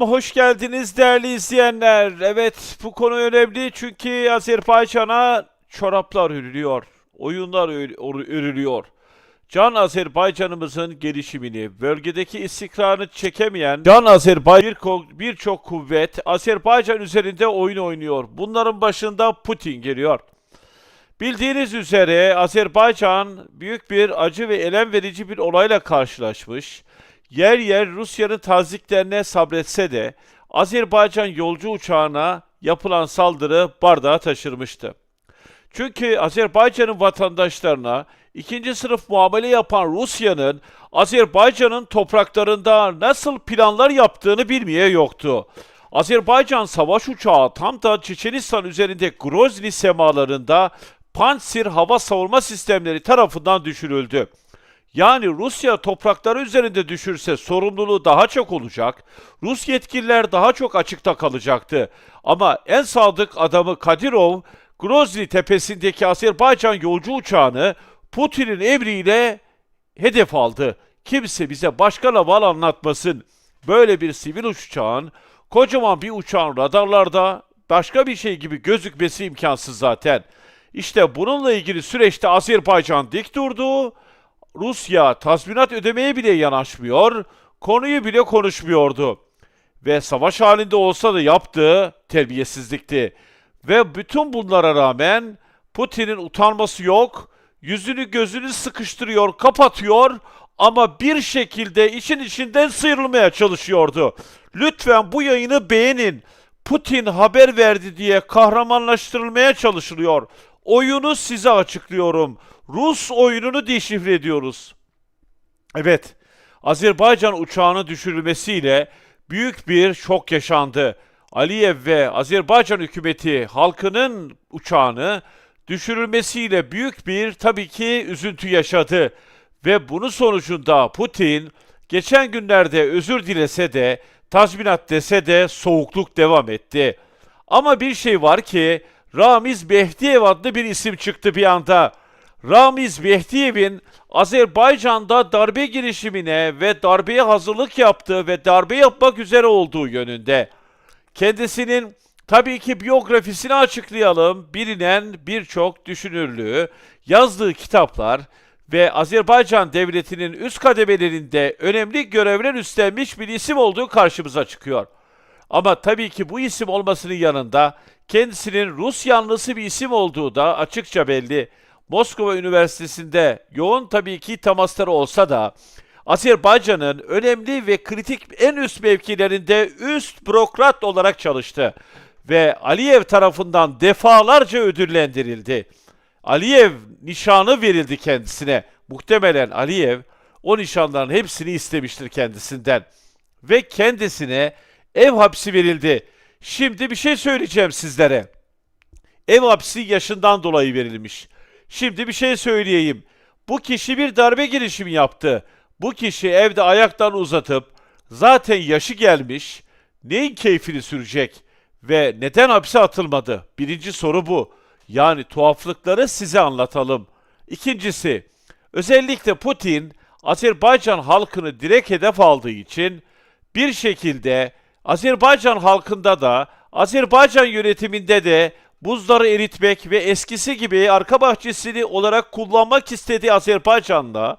Hoş geldiniz değerli izleyenler. Evet bu konu önemli çünkü Azerbaycan'a çoraplar örülüyor. Oyunlar ör- or- örülüyor. Can Azerbaycan'ımızın gelişimini, bölgedeki istikrarını çekemeyen Can Azerbaycan birçok kuvvet Azerbaycan üzerinde oyun oynuyor. Bunların başında Putin geliyor. Bildiğiniz üzere Azerbaycan büyük bir acı ve elem verici bir olayla karşılaşmış. Yer yer Rusya'nın taziklerine sabretse de Azerbaycan yolcu uçağına yapılan saldırı bardağı taşırmıştı. Çünkü Azerbaycan'ın vatandaşlarına ikinci sınıf muamele yapan Rusya'nın Azerbaycan'ın topraklarında nasıl planlar yaptığını bilmeye yoktu. Azerbaycan savaş uçağı tam da Çeçenistan üzerinde Grozny semalarında Pantsir hava savunma sistemleri tarafından düşürüldü. Yani Rusya toprakları üzerinde düşürse sorumluluğu daha çok olacak. Rus yetkililer daha çok açıkta kalacaktı. Ama en sadık adamı Kadirov, Grozny tepesindeki Azerbaycan yolcu uçağını Putin'in emriyle hedef aldı. Kimse bize başka laval anlatmasın. Böyle bir sivil uçağın, kocaman bir uçağın radarlarda başka bir şey gibi gözükmesi imkansız zaten. İşte bununla ilgili süreçte Azerbaycan dik durdu. Rusya tazminat ödemeye bile yanaşmıyor, konuyu bile konuşmuyordu. Ve savaş halinde olsa da yaptığı terbiyesizlikti. Ve bütün bunlara rağmen Putin'in utanması yok, yüzünü gözünü sıkıştırıyor, kapatıyor ama bir şekilde işin içinden sıyrılmaya çalışıyordu. Lütfen bu yayını beğenin. Putin haber verdi diye kahramanlaştırılmaya çalışılıyor. Oyunu size açıklıyorum. Rus oyununu deşifre ediyoruz. Evet, Azerbaycan uçağının düşürülmesiyle büyük bir şok yaşandı. Aliyev ve Azerbaycan hükümeti halkının uçağını düşürülmesiyle büyük bir tabii ki üzüntü yaşadı. Ve bunun sonucunda Putin geçen günlerde özür dilese de tazminat dese de soğukluk devam etti. Ama bir şey var ki Ramiz Behdiyev adlı bir isim çıktı bir anda. Ramiz Behdiyev'in Azerbaycan'da darbe girişimine ve darbeye hazırlık yaptığı ve darbe yapmak üzere olduğu yönünde. Kendisinin tabii ki biyografisini açıklayalım. Bilinen birçok düşünürlüğü, yazdığı kitaplar ve Azerbaycan devletinin üst kademelerinde önemli görevler üstlenmiş bir isim olduğu karşımıza çıkıyor. Ama tabii ki bu isim olmasının yanında kendisinin Rus yanlısı bir isim olduğu da açıkça belli. Moskova Üniversitesi'nde yoğun tabii ki temasları olsa da Azerbaycan'ın önemli ve kritik en üst mevkilerinde üst bürokrat olarak çalıştı ve Aliyev tarafından defalarca ödüllendirildi. Aliyev nişanı verildi kendisine. Muhtemelen Aliyev o nişanların hepsini istemiştir kendisinden. Ve kendisine ev hapsi verildi. Şimdi bir şey söyleyeceğim sizlere. Ev hapsi yaşından dolayı verilmiş. Şimdi bir şey söyleyeyim. Bu kişi bir darbe girişimi yaptı. Bu kişi evde ayaktan uzatıp zaten yaşı gelmiş. Neyin keyfini sürecek? Ve neden hapse atılmadı? Birinci soru bu. Yani tuhaflıkları size anlatalım. İkincisi, özellikle Putin Azerbaycan halkını direkt hedef aldığı için bir şekilde Azerbaycan halkında da Azerbaycan yönetiminde de buzları eritmek ve eskisi gibi arka bahçesini olarak kullanmak istediği Azerbaycan'da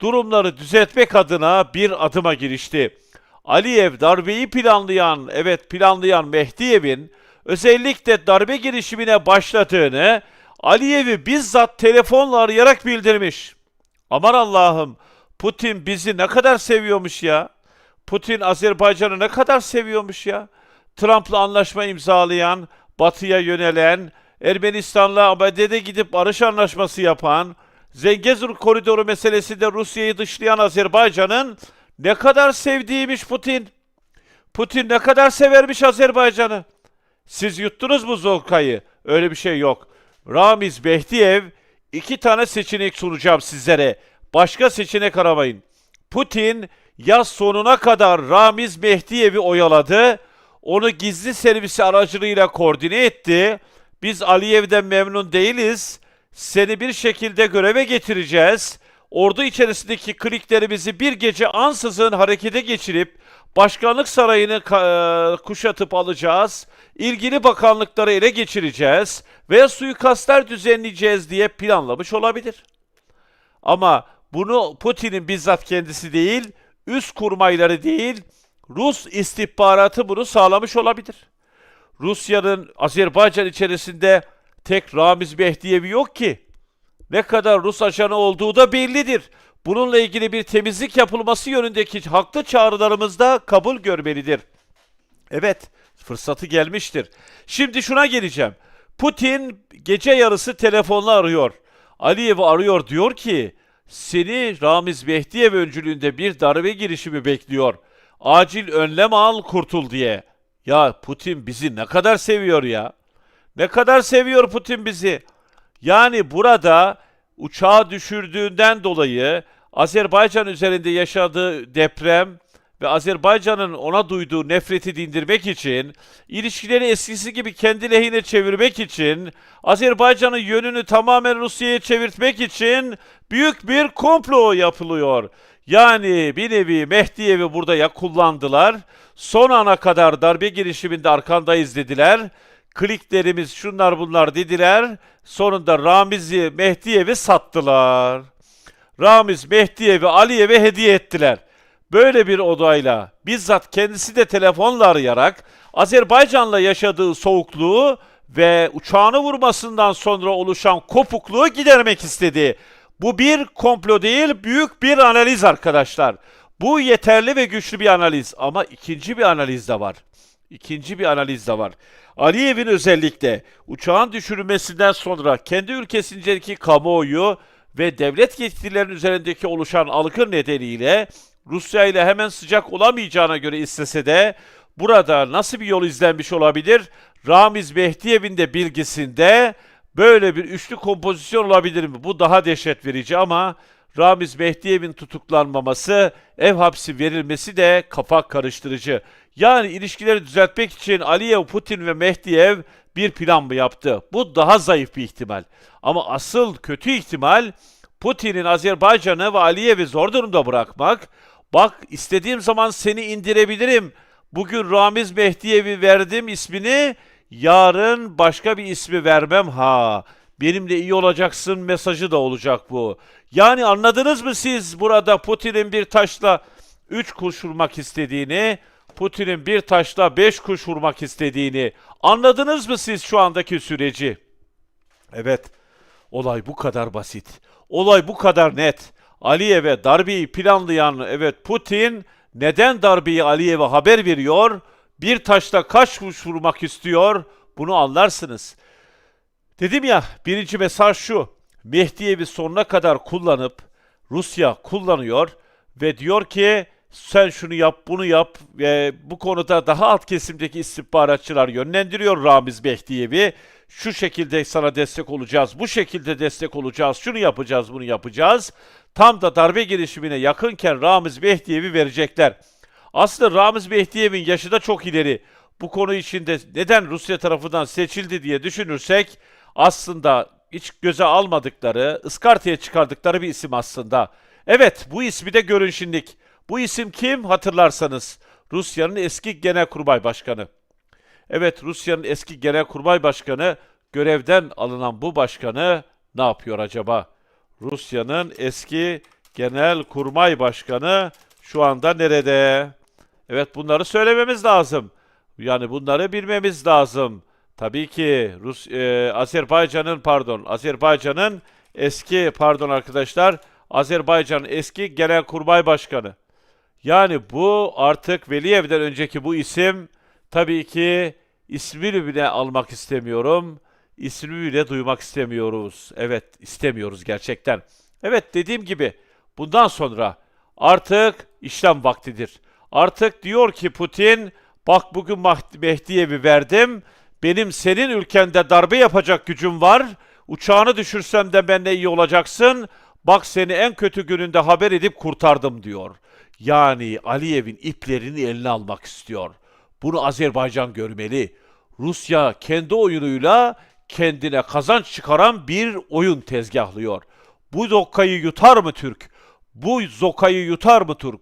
durumları düzeltmek adına bir adıma girişti. Aliyev darbeyi planlayan, evet planlayan Mehdiyev'in özellikle darbe girişimine başladığını Aliyev'i bizzat telefonla arayarak bildirmiş. Aman Allah'ım Putin bizi ne kadar seviyormuş ya. Putin Azerbaycan'ı ne kadar seviyormuş ya. Trump'la anlaşma imzalayan, batıya yönelen, Ermenistan'la ABD'de gidip barış anlaşması yapan, Zengezur koridoru meselesinde Rusya'yı dışlayan Azerbaycan'ın ne kadar sevdiğiymiş Putin. Putin ne kadar severmiş Azerbaycan'ı. Siz yuttunuz mu Zolka'yı? Öyle bir şey yok. Ramiz Behdiyev iki tane seçenek sunacağım sizlere. Başka seçenek aramayın. Putin yaz sonuna kadar Ramiz Mehdiyev'i oyaladı. Onu gizli servisi aracılığıyla koordine etti. Biz Aliyev'den memnun değiliz. Seni bir şekilde göreve getireceğiz. Ordu içerisindeki kliklerimizi bir gece ansızın harekete geçirip Başkanlık sarayını e, kuşatıp alacağız. ilgili bakanlıkları ele geçireceğiz ve suikastlar düzenleyeceğiz diye planlamış olabilir. Ama bunu Putin'in bizzat kendisi değil, üst kurmayları değil, Rus istihbaratı bunu sağlamış olabilir. Rusya'nın Azerbaycan içerisinde tek Ramiz Mehdiyevi yok ki. Ne kadar Rus ajanı olduğu da bellidir. Bununla ilgili bir temizlik yapılması yönündeki haklı çağrılarımız da kabul görmelidir. Evet, fırsatı gelmiştir. Şimdi şuna geleceğim. Putin gece yarısı telefonla arıyor. Aliyev'i arıyor diyor ki, seni Ramiz Mehdiyev öncülüğünde bir darbe girişimi bekliyor. Acil önlem al kurtul diye. Ya Putin bizi ne kadar seviyor ya. Ne kadar seviyor Putin bizi. Yani burada uçağı düşürdüğünden dolayı Azerbaycan üzerinde yaşadığı deprem ve Azerbaycan'ın ona duyduğu nefreti dindirmek için, ilişkileri eskisi gibi kendi lehine çevirmek için, Azerbaycan'ın yönünü tamamen Rusya'ya çevirtmek için büyük bir komplo yapılıyor. Yani bir nevi Mehdiyevi burada ya kullandılar, son ana kadar darbe girişiminde arkandayız dediler, kliklerimiz şunlar bunlar dediler, sonunda Ramiz'i Mehdiyev'i sattılar. Ramiz Mehdiyev'i Aliyev'e hediye ettiler. Böyle bir odayla bizzat kendisi de telefonla arayarak Azerbaycan'la yaşadığı soğukluğu ve uçağını vurmasından sonra oluşan kopukluğu gidermek istedi. Bu bir komplo değil, büyük bir analiz arkadaşlar. Bu yeterli ve güçlü bir analiz ama ikinci bir analiz de var. İkinci bir analiz de var. Aliyev'in özellikle uçağın düşürülmesinden sonra kendi ülkesindeki kamuoyu ve devlet yetkililerinin üzerindeki oluşan algı nedeniyle Rusya ile hemen sıcak olamayacağına göre istese de burada nasıl bir yol izlenmiş olabilir? Ramiz Mehdiyev'in de bilgisinde böyle bir üçlü kompozisyon olabilir mi? Bu daha dehşet verici ama Ramiz Mehdiyev'in tutuklanmaması, ev hapsi verilmesi de kafa karıştırıcı. Yani ilişkileri düzeltmek için Aliyev, Putin ve Mehdiyev bir plan mı yaptı? Bu daha zayıf bir ihtimal. Ama asıl kötü ihtimal Putin'in Azerbaycan'ı ve Aliyev'i zor durumda bırakmak. Bak istediğim zaman seni indirebilirim. Bugün Ramiz Mehdiyev'i verdim ismini. Yarın başka bir ismi vermem ha. Benimle iyi olacaksın mesajı da olacak bu. Yani anladınız mı siz burada Putin'in bir taşla 3 kuş vurmak istediğini, Putin'in bir taşla 5 kuş vurmak istediğini anladınız mı siz şu andaki süreci? Evet, olay bu kadar basit. Olay bu kadar net. Aliyev'e darbeyi planlayan evet Putin neden darbeyi Aliyev'e haber veriyor? Bir taşla kaç kuş vurmak istiyor? Bunu anlarsınız. Dedim ya birinci mesaj şu. Mehdiyevi sonuna kadar kullanıp Rusya kullanıyor ve diyor ki sen şunu yap bunu yap ve bu konuda daha alt kesimdeki istihbaratçılar yönlendiriyor Ramiz Mehdiyevi. Şu şekilde sana destek olacağız, bu şekilde destek olacağız, şunu yapacağız, bunu yapacağız. Tam da darbe girişimine yakınken Ramiz Mehdiyevi verecekler. Aslında Ramiz Mehdiyev'in yaşı da çok ileri. Bu konu içinde neden Rusya tarafından seçildi diye düşünürsek aslında hiç göze almadıkları, ıskartaya çıkardıkları bir isim aslında. Evet bu ismi de görün şimdilik. Bu isim kim hatırlarsanız Rusya'nın eski genelkurmay başkanı. Evet Rusya'nın eski genelkurmay başkanı görevden alınan bu başkanı ne yapıyor acaba? Rusya'nın eski genelkurmay başkanı şu anda nerede? Evet bunları söylememiz lazım. Yani bunları bilmemiz lazım. Tabii ki Rus e, Azerbaycan'ın pardon Azerbaycan'ın eski pardon arkadaşlar Azerbaycan'ın eski genelkurmay başkanı. Yani bu artık Veliyev'den önceki bu isim tabii ki ismini bile almak istemiyorum. İsmini bile duymak istemiyoruz. Evet istemiyoruz gerçekten. Evet dediğim gibi bundan sonra artık işlem vaktidir. Artık diyor ki Putin bak bugün Mehdiyevi verdim. Benim senin ülkende darbe yapacak gücüm var. Uçağını düşürsem de benimle iyi olacaksın. Bak seni en kötü gününde haber edip kurtardım diyor. Yani Aliyev'in iplerini eline almak istiyor. Bunu Azerbaycan görmeli. Rusya kendi oyunuyla kendine kazanç çıkaran bir oyun tezgahlıyor. Bu zokayı yutar mı Türk? Bu zokayı yutar mı Türk?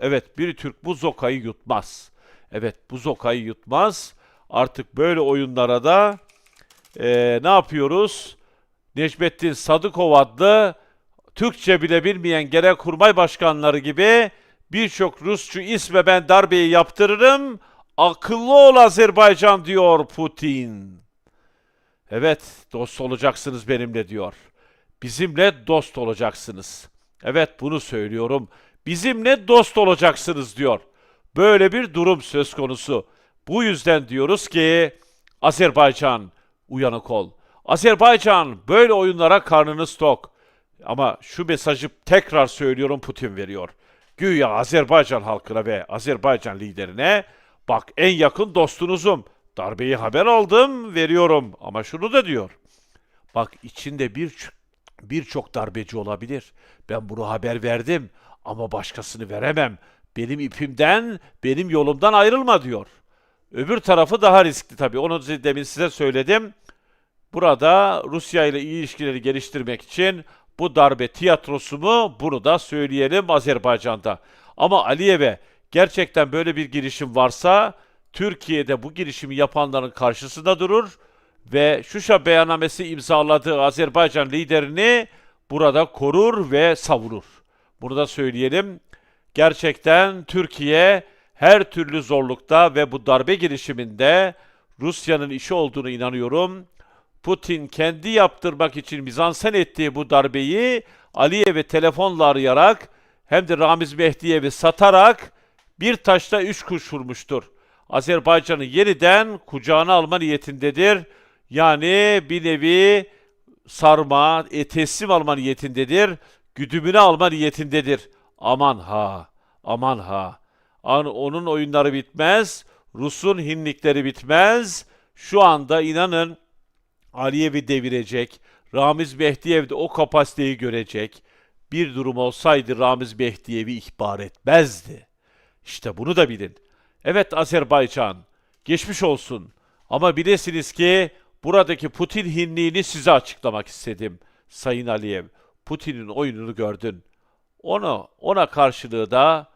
Evet bir Türk bu zokayı yutmaz. Evet bu zokayı yutmaz. Artık böyle oyunlara da eee, ne yapıyoruz? Necmettin Sadıkov adlı Türkçe bile bilmeyen genelkurmay başkanları gibi birçok Rusçu isme ben darbeyi yaptırırım. Akıllı ol Azerbaycan diyor Putin. Evet dost olacaksınız benimle diyor. Bizimle dost olacaksınız. Evet bunu söylüyorum. Bizimle dost olacaksınız diyor. Böyle bir durum söz konusu. Bu yüzden diyoruz ki Azerbaycan uyanık ol. Azerbaycan böyle oyunlara karnınız tok. Ama şu mesajı tekrar söylüyorum Putin veriyor. Güya Azerbaycan halkına ve Azerbaycan liderine bak en yakın dostunuzum. Darbeyi haber aldım veriyorum ama şunu da diyor. Bak içinde bir birçok darbeci olabilir. Ben bunu haber verdim ama başkasını veremem. Benim ipimden, benim yolumdan ayrılma diyor. Öbür tarafı daha riskli tabii. Onu demin size söyledim. Burada Rusya ile iyi ilişkileri geliştirmek için bu darbe tiyatrosu mu bunu da söyleyelim Azerbaycan'da. Ama Aliyev'e gerçekten böyle bir girişim varsa Türkiye'de bu girişimi yapanların karşısında durur ve Şuşa beyannamesi imzaladığı Azerbaycan liderini burada korur ve savunur. Bunu da söyleyelim. Gerçekten Türkiye her türlü zorlukta ve bu darbe girişiminde Rusya'nın işi olduğunu inanıyorum. Putin kendi yaptırmak için mizansen ettiği bu darbeyi Aliyev'e telefonla arayarak hem de Ramiz Mehdiyev'i satarak bir taşla üç kuş vurmuştur. Azerbaycan'ı yeniden kucağına alma niyetindedir. Yani bir nevi sarma, e, teslim alma niyetindedir. Güdümünü alma niyetindedir. Aman ha, aman ha. An, onun oyunları bitmez. Rus'un hinlikleri bitmez. Şu anda inanın Aliyev'i devirecek. Ramiz Mehdiyev de o kapasiteyi görecek. Bir durum olsaydı Ramiz Mehdiyev'i ihbar etmezdi. İşte bunu da bilin. Evet Azerbaycan, geçmiş olsun. Ama bilesiniz ki buradaki Putin hinliğini size açıklamak istedim. Sayın Aliyev, Putin'in oyununu gördün. Onu, ona karşılığı da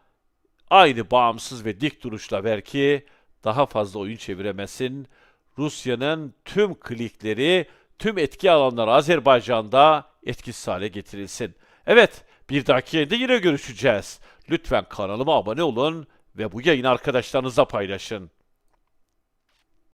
aynı bağımsız ve dik duruşla ver ki daha fazla oyun çeviremesin. Rusya'nın tüm klikleri, tüm etki alanları Azerbaycan'da etkisiz hale getirilsin. Evet, bir dahaki yayında yine görüşeceğiz. Lütfen kanalıma abone olun ve bu yayını arkadaşlarınızla paylaşın.